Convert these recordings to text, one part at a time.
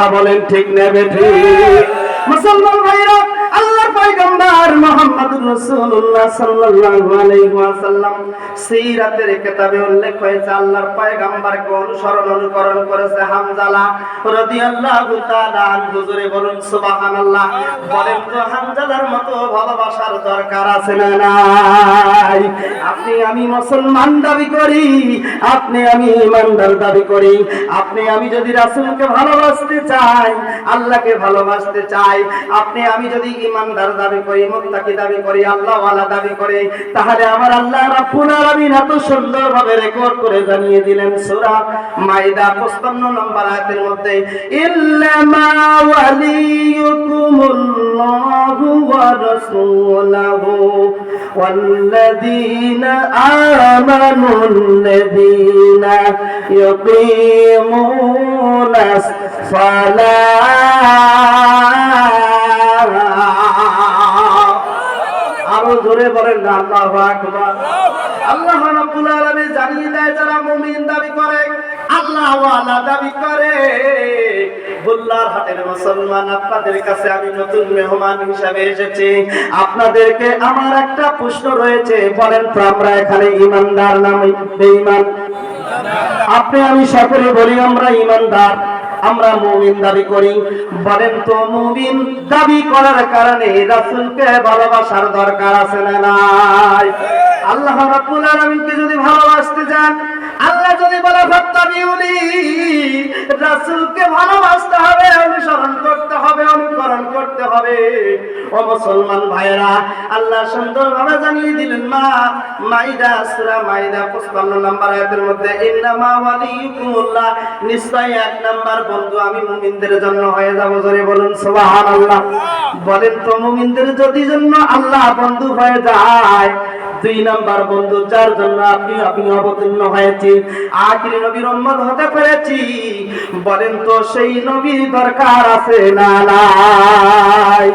কথা বলেন ঠিক নেবে ঠিক। মুসলমান ভাইরা মুহাম্মদুর রাসূলুল্লাহ সাল্লাল্লাহু আলাইহি ওয়াসাল্লাম কিতাবে উল্লেখ হয়েছে, আল্লাহর পয়গম্বরকে অনুসরণ অনুকরণ করেছে হামজালা রাদিয়াল্লাহু তাআলা আনহু। জোরে বলুন, সুবহানাল্লাহ। বলেন তো, হামজালার মতো ভালোবাসার দরকার আছে না নাই? আপনি আমি মুসলমান দাবি করি, আপনি আমি ইমানদার দাবি করি। আপনি আমি যদি রাসূলকে ভালোবাসতে চাই, আল্লাহকে ভালোবাসতে চাই, আপনি আমি যদি ইমানদার দাবি করি মুত্তাকি দাবি করি আল্লাহ ওয়ালা দাবি করি তাহলে আমার আল্লাহ রাব্বুল আলামিন এত সুন্দরভাবে রেকর্ড করে জানিয়ে দিলেন সূরা মাইদা 55 নম্বর আয়াতের মধ্যে ইল্লামা ওয়ালিয়ুকুমুল্লাহু ওয়া রাসূলুহু والذين آمنوا الذين يقيمون الصلاة আরও জোরে বলেন আকবার। আল্লাহ রাব্বুল আলামিন জানিয়ে দেয়, যারা মুমিন দাবি করে, আল্লাহ ওয়ালা দাবি করে। হাটের মুসলমান, আপনাদের কাছে আমি নতুন মেহমান হিসাবে এসেছি। আপনাদেরকে আমার একটা প্রশ্ন রয়েছে, বলেন তো আমরা এখানে ইমানদার নাম বেঈমান? আপনি আমি সকলে বলি, আমরা ইমানদার। আমরা মুমিন দাবি করি। বলেন তো মুমিন দাবি করার কারণে রাসূলকে ভালোবাসার দরকার আছে না নাই? আল্লাহ রাব্বুল আলামিনকে যদি ভালোবাসতে চান ফাত্তাবিউনি রাসূলকে ভালোবাসতে হবে, অনুসরণ করতে হবে, অনুকরণ করতে হবে। ও মুসলমান ভাইরা আল্লাহ সুন্দরভাবে জানিয়ে দিলেন, মা মাইদা, সূরা মাইদা 55 নম্বর আয়াতের মধ্যে, ইন্নামা ওয়ালিয়ুকুমুল্লাহ নিশ্চয় এক নাম্বার বন্ধু আমি মুমিনদের জন্য হয়ে যাব, জোরে বলুন, সুবহানাল্লাহ। বলেন তো, মুমিনদের যদি জন্য আল্লাহ বন্ধু হয়ে যায় দুই নাম্বার বন্ধু, যার জন্য আপনি আপনি অবতীর্ণ হয়েছি। আখিরি নবীর উম্মত হতে পেরেছি। বলেন তো, সেই নবীর দরকার আছে না নাই?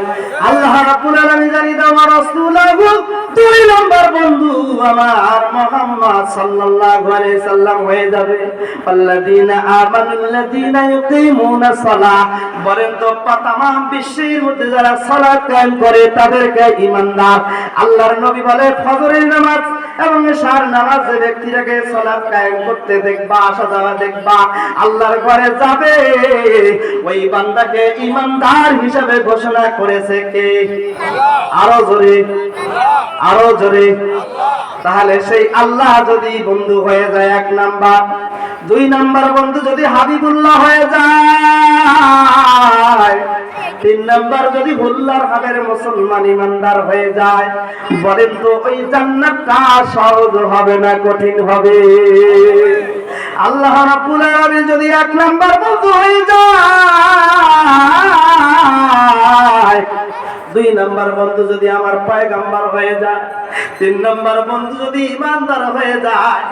আল্লাহ রাব্বুল আলামিন জানি দাও রাসূলুহু দুই নাম্বার বন্ধু আমার মুহাম্মদ সাল্লাল্লাহু আলাইহি সাল্লাম হয়ে যাবে। আল্লাযীনা আমানুল্লাযীনা ইউকিমুনা সালাহ। বলেন তো তামাম বিশ্বের মধ্যে যারা সালাত কায়েম করে, তাদেরকে ঈমানদার। আল্লাহর নবী বলে ফজরের নামাজ এবং সার নামাজে ব্যক্তিটাকে সালাত কায়েম করতে দেখবা, আসা যাওয়া দেখবা, আল্লাহর ঘরে যাবে। ওই বান্দাকে ঈমানদার হিসেবে ঘোষণা করেছে কে? আরও জোরে আরও জোরে। তাহলে সেই আল্লাহ যদি বন্ধু হয়ে যায় এক নাম্বার, দুই নাম্বার বন্ধু যদি হাবিবুল্লাহ হয়ে যায় তিন নাম্বার যদি ভুল্লার হাতের মুসলমান ইমানদার হয়ে যায়, বলেন তো ওই জান্নাতটা সহজ হবে না কঠিন হবে? আল্লাহ রাব্বুল আলামিন যদি এক নাম্বার বন্ধু হয়ে যায় দুই নাম্বার বন্ধু যদি আমার পয়গাম্বার হয়ে যায়, তিন নাম্বার বন্ধু যদি ইমানদার হয়ে যায়,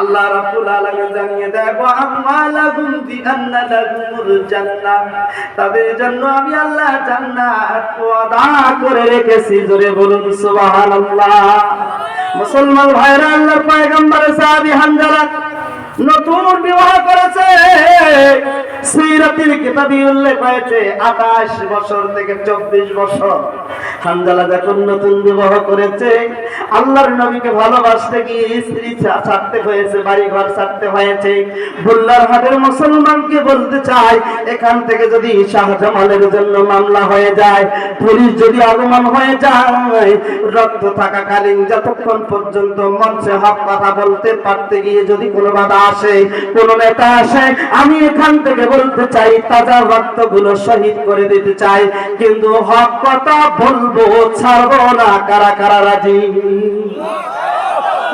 আল্লাহ রাব্বুল আলামিন জানিয়ে দেয়, ওয়া আমালাকুম বিআন্না লাকুমুল জান্নাহ। তাদের জন্য আমি আল্লাহ জান্নাত ওয়াদা করে রেখেছি। জোরে বলুন, সুবহানাল্লাহ। মুসলমান ভাইরা, আল্লাহর পয়গম্বরের সাহাবী হামজালা নতুন বিবাহ করেছে। সিরাতির কিতাবে উল্লেখ হয়েছে 28 বছর থেকে 24 বছর। হামজালা যখন নতুন বিবাহ করেছে আল্লাহর নবীকে ভালোবাসতে গিয়ে স্ত্রী ছাড়তে হয়েছে বাড়ি ঘর ছাড়তে হয়েছে। বুল্লার হাটের মুসলমানকে বলতে চাই, এখান থেকে যদি শাহজামালের জন্য মামলা হয়ে যায়, পুলিশ যদি আগমন হয়ে যায়, রক্ত থাকাকালীন যতক্ষণ পর্যন্ত মঞ্চে হক কথা বলতে পারতে গিয়ে যদি কোনো বাধা আসে, কোন নেতা আসে, আমি এখান থেকে বলতে চাই, তাজা রক্তগুলো শহীদ করে দিতে চাই। কিন্তু হক কথা বলব, ছাড়বো না, কারা কারা রাজি?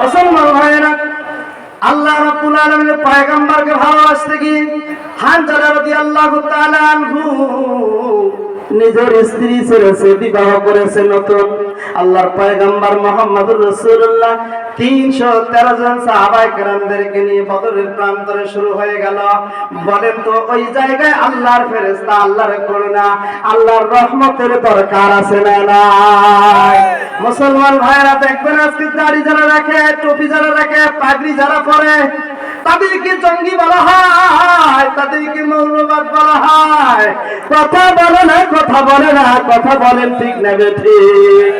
মুসলমান ভাইয়েরা আল্লাহ রাব্বুল আলামিনের পয়গম্বরকে ভালোবাসতে গিয়ে হানজালা রাদিয়াল্লাহু তাআলা আনহু নিজের স্ত্রী ছেড়ে সে বিবাহ করেছে নতুন। আল্লাহর পয়গম্বর মোহাম্মদুর রাসূলুল্লাহ তিনশো তেরো জন সাহাবাই কেরামদেরকে নিয়ে বদরের প্রান্তরে শুরু হয়ে গেল। বলেন তো, ওই জায়গায় আল্লাহর ফেরেস্তা আল্লাহর করুণা, আল্লাহর রহমতের দরকার আছে না মুসলমান ভাইরা দেখবেন আজকে দাড়ি যারা রাখে, টুপি যারা রাখে, পাগড়ি যারা পরে, তাদেরকে জঙ্গি বলা হয়, তাদেরকে মৌলবাদ কথা বলে না, কথা বলে না, কথা বলেন ঠিক না ঠিক।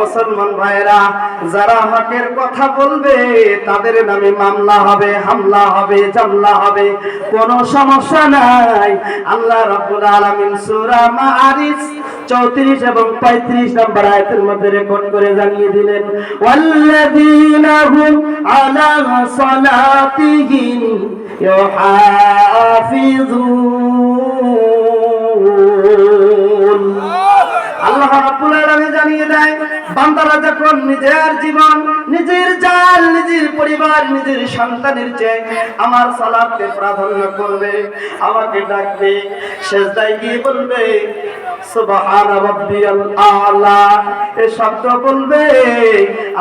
মুসলমান ভাইরা যারা হকের কথা বলবে, তাদের নামে মামলা হবে, হামলা হবে, জামলা হবে, কোনো সমস্যা নাই। আল্লাহ রাব্বুল আলামিন সূরা মাআরিজ 34 এবং 35 নম্বর আয়াতের মধ্যে রেকর্ড করে জানিয়ে দিলেন, ওয়াল্লাযীনা হুম আলা সালাতিহিম ইউহাফিজুন। আলামিন জানিয়ে দেয়, বান্দারা যখন নিজের জীবন, নিজের জান, নিজের পরিবার, নিজের সন্তানের চেয়ে আমার সালাতকে প্রাধান্য করবে, আমাকে ডাকবে, সেজদায় গিয়ে বলবে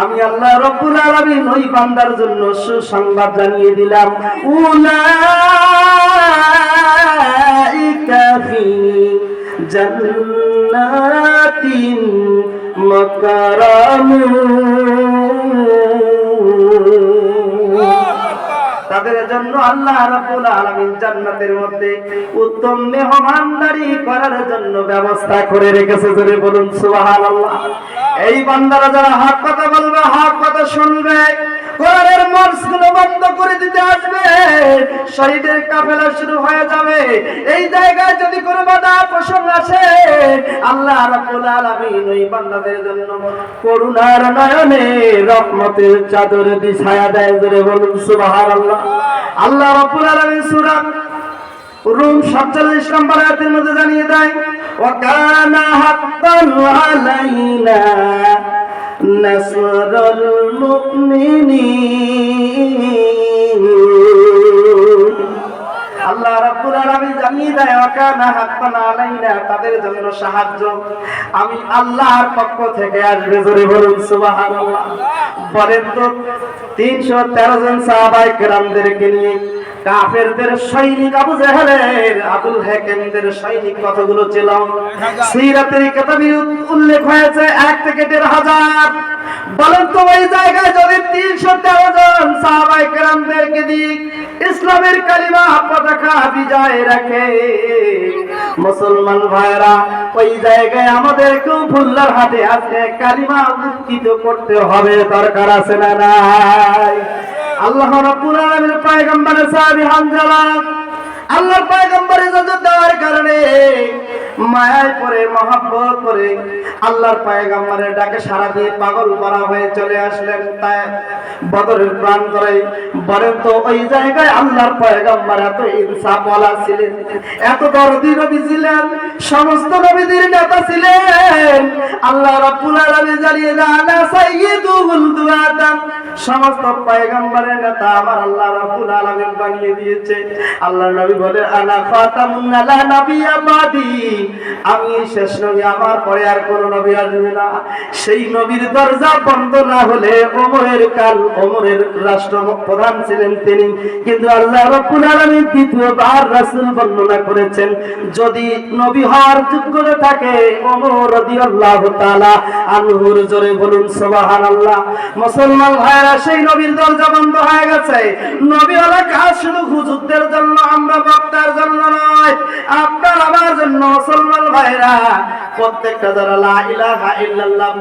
আমি আল্লাহ রাব্বুল আলামিন ওই বান্দার জন্য সুসংবাদ জানিয়ে দিলাম। উলাইকা জান্নাতিন মাকারামুন তাদের জন্য আল্লাহ রাব্বুল আলামিন জান্নাতের মধ্যে উত্তম মেহমানদারি করার জন্য ব্যবস্থা করে রেখেছে, জোরে বলুন সুবহানাল্লাহ। এই বান্দারা যারা হক কথা বলবে, হক কথা শুনবে। কোরআনের মর্সগুলো বন্ধ করে দিতে আসবে। শহীদের কাফেলা শুরু হয়ে যাবে। এই জায়গায় যদি কোনো বাধা প্রসঙ্গ আসে, আল্লাহ রাব্বুল আলামিন ওই বান্দাদের জন্য করুণার নয়নে রহমতের চাদর বিছায়া দেয় জোরে বলুন, সুবহানাল্লাহ। আল্লাহ রাব্বুল আলামিন সূরা রুম 47 নম্বর আয়াতের মধ্যে জানিয়ে দেয়, ওয়া কানা হাক্কান আলাইনা নাসরুল মুমিনিন। আল্লাহ রাব্বুল আলামিন জানিয়ে দেয় ওয়াকানা হাক্কান আলাইনা তাদের জন্য সাহায্য। আমি আল্লাহর পক্ষ থেকে আসবে জোরে বলুন, সুবহানাল্লাহ। বলেন তো 313 জন সাহাবায়ে কেরামদেরকে নিয়ে কাফেরদের সৈনিক আবু জাহেলের আবুল হাকিমদের সৈনিক কতগুলো ছিল সিরাতের কিতাবে উল্লেখ হয়েছে এক থেকে দেড় হাজার। বলেন তো ওই জায়গায় যদি তিনশো তেরো জন সাহাবাই কেরামদেরকে দিয়ে ইসলামের কালিমা পতাকা বিজয় রাখে। মুসলমান ভাইরা ওই জায়গায় আমাদেরকেও ফুল্লার হাতে আছে কালিমা উত্থিত করতে হবে। দরকার আছে না নাই? আল্লাহ রাব্বুল আলামিনের পয়গম্বরের সাহাবী হামজালা আল্লাহর পয়গম্বরের ইজ্জত দেওয়ার কারণে মায়ায় পরে মহাব্বত করে আল্লাহর পয়গম্বরের ডাকে সারা দিয়ে পাগল করা হয়ে চলে আসলেন। তাই বদরের প্রাণ করে বলেন তো, ওই জায়গায় আল্লাহর পয়গম্বর এত ইনসাফ ওয়ালা ছিলেন, এত দরদি নবী ছিলেন, সমস্ত নবীদের নেতা ছিলেন। আল্লাহ রাব্বুল আলামিন জানিয়ে দেন সাইয়্যিদুল দুআতাম সমস্ত পয়গম্বরের নেতা আমার আল্লাহ বানিয়ে দিয়েছে। আল্লাহ নবী বলে আমি শেষ নবী, আমার পরে আর কোন নবী আসবে না। সেই নবীর দরজা বন্ধ না হলে ওমরের কাল ওমরের রাষ্ট্র প্রধান ছিলেন তিনি। কিন্তু আল্লাহ রাব্বুল আলামিন দ্বিতীয়বার রাসূল বর্ণনা করেছেন, যদি নবী হওয়ার যোগ্যতা থাকে ওমর রাদিয়াল্লাহু তাআলা আনহুর জোরে বলুন, সুবহানাল্লাহ। মুসলমান ভাইরা সেই নবীর দরজা বন্ধ হয়ে গেছে। নবী হলো কাজ শুধু হুজুরদের জন্য, আমরা বক্তার জন্য নয়, আপনার আমার জন্য, মুসলমান ভাইরা। প্রত্যেকটা যারা লা ইলাহা ইল্লাল্লাহ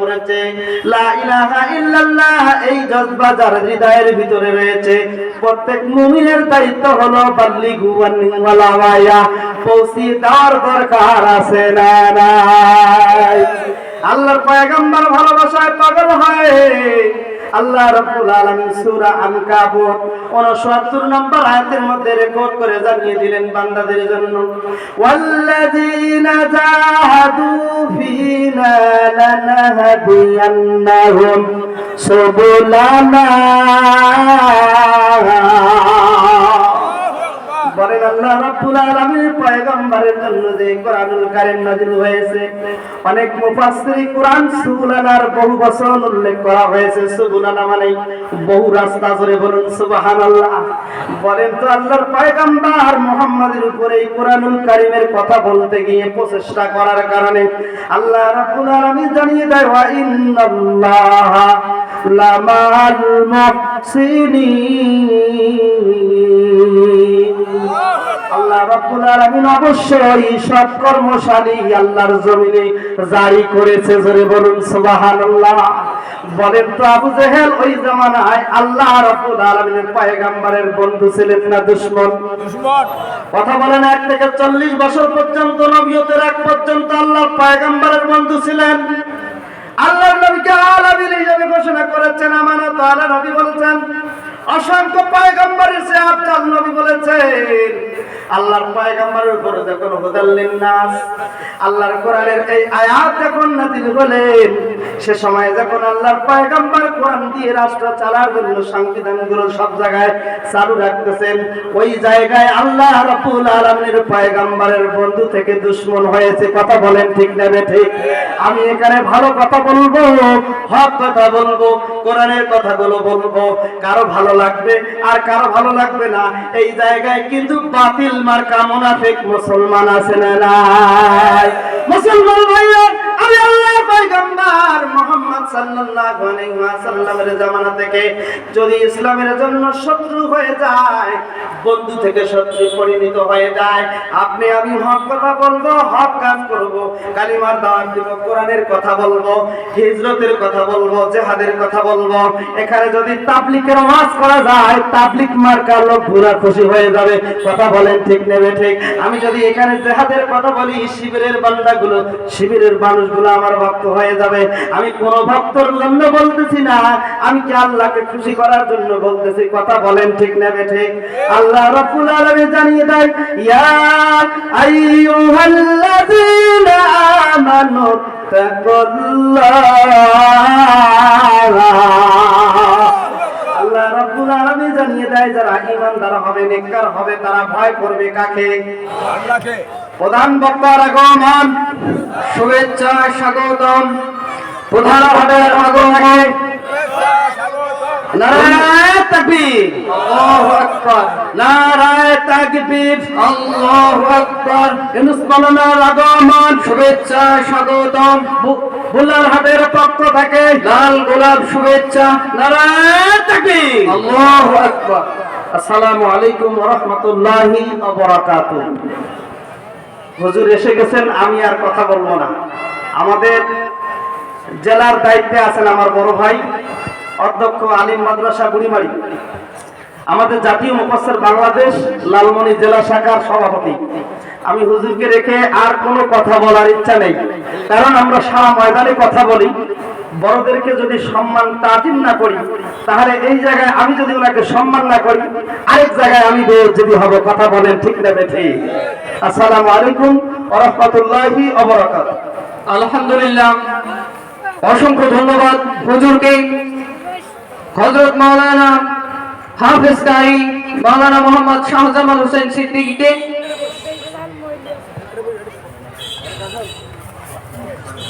লা ইলাহা ইল্লাল্লাহ এই জজবা যার হৃদয়ের ভিতরে রয়েছে, প্রত্যেক মুমিনের দায়িত্ব হলো, বাল্লিগু ওয়ান্নিওয়ালা ওয়ায়া পৌঁছে দরকার আছে না আল্লাহর পয়গম্বর ভালোবাসায় পাগল হয়। আল্লাহ রাব্বুল আলামিন সূরা আনকাবুত 69 নম্বর আয়াতের মধ্যে রেকর্ড করে জানিয়ে দিলেন বান্দাদের জন্য, ওয়াল্লাযীনা জাহাদু ফীনা লানাহদিয়ান্নাহুম সুবুলানা বলেন, আল্লাহ রাব্বুল আলামিন পয়গম্বরের জন্য যে কোরআনুল কারীম নাযিল হয়েছে, অনেক মুফাসসির কোরআন সুবুলানার বহু বচন উল্লেখ করা হয়েছে। সুবুলানা মানে বহু রাস্তা জুড়ে বলুন, সুবহানাল্লাহ। বলেন তো, আল্লাহর পয়গম্বর মুহাম্মাদের উপরে এই কোরআনুল কারীমের কথা বলতে গিয়ে প্রচেষ্টা করার কারণে আল্লাহ রাব্বুল আলামিন জানিয়ে দেয়, ওয়া ইন্নাল্লাহা লামাল মুহসিনিন। আল্লাহ রাব্বুল আলামিন অবশ্যই সব কর্মশালী আল্লাহর জমিনে জারি করেছে জোরে বলুন সুবহানাল্লাহ। বলেন তো আবু জেহেল ওই জামানায় আল্লাহ রাব্বুল আলামিনের পয়গম্বরের বন্ধু ছিলেন না দুশমন? কথা বলেন এক থেকে চল্লিশ বছর পর্যন্ত নবীয়তের এক পর্যন্ত আল্লাহর পয়গম্বরের বন্ধু ছিলেন। আল্লাহর নবীকে আলামিন হিসেবে ঘোষণা করেছেন আমানত আলা নবী বলেছেন। অসংখ্য পয়গম্বরের সে আফজাল নবী বলেছেন। আল্লাহর পয়গম্বরের উপরে যখন হুদাল্লিন নাস আল্লাহর কোরআনের এই আয়াত যখন নাযিল হলেন সে সময় যখন আল্লাহর পয়গম্বর কোরআন দিয়ে রাষ্ট্র চালার জন্য সংবিধানগুলো সব জায়গায় চালু রাখতেছেন, ওই জায়গায় আল্লাহ রাব্বুল আলামিনের পয়গম্বরের বন্ধু থেকে দুশমন হয়েছে। কথা বলেন ঠিক না ঠিক? আমি এখানে ভালো কথা বলব, হক কথা বলব। কোরআনের কথাগুলো বলব। কারও ভালো লাগবে আর কারও ভালো লাগবে না। এই জায়গায় কিন্তু বাতিল মার কামনা মুসলমান আছে না মুসলমান ভাইরা হিজরতের কথা বলব, জিহাদের কথা বলব, এখানে যদি তাবলিকের ওয়াজ করা যায়, তাবলিক মার্কা লোক পুরা খুশি হয়ে যাবে, কথা বলেন ঠিক নেবে ঠিক। আমি যদি এখানে জেহাদের কথা বলি, শিবিরের বান্দাগুলো, শিবিরের মানুষগুলো আমার ভক্ত হয়ে যাবে। আমি কোনো ভক্তর জন্য বলতেছি না। আমি কি আল্লাহকে খুশি করার জন্য বলতেছি? কথা বলেন ঠিক না বেঠে? আল্লাহ রাব্বুল আলামিন জানিয়ে দেয় ইয়া আইয়ুহাল্লাযীনা রাব্বুল আলামিন জানিয়ে দেয় যারা ঈমানদার হবে নেককার হবে তারা ভয় করবে কাকে? প্রধান বক্তার আগমন শুভেচ্ছা স্বাগতম। প্রধান হবে আগমনে নারায় তাকবীর। আল্লাহু আকবার। নারায় তাকবীর। আল্লাহু আকবার। ইউনুস আগমন শুভেচ্ছা স্বাগতম। বুল্লার হাটের পক্ষ থেকে লাল গোলাপ শুভেচ্ছা। নারায় তাকবীর। আল্লাহু আকবার। আসসালামু আলাইকুম ওয়া রাহমাতুল্লাহি ওয়া বারাকাতুহু। হুজুর এসে গেছেন আমি আর কথা বলব না। আমাদের জেলার দায়িত্বে আছেন আমার বড় ভাই। অধ্যক্ষ আলিম মাদ্রাসা বুড়িমারি। আমাদের জাতীয় মুফাসসির বাংলাদেশ লালমনি জেলা শাখার সভাপতি। আমি হুজুরকে রেখে আর কোনো কথা বলার ইচ্ছা নেই। কারণ আমরা সারা ময়দানে কথা বলি। বড়দেরকে যদি সম্মান তাজিম না করি, তাহলে এই জায়গায় আমি যদি ওনাকে সম্মান না করি, আরেক জায়গায় আমি যদি হব। কথা বলেন ঠিক নেবে ঠিক আসসালামু আলাইকুম ওয়া রাহমাতুল্লাহি ওয়া আলহামদুলিল্লাহ। অসংখ্য ধন্যবাদ হুজুরকে। হজরত মৌলানা হাফিজ কারি মৌলানা মোহাম্মদ শাহজামাল হোসেন সিদ্দিকীকে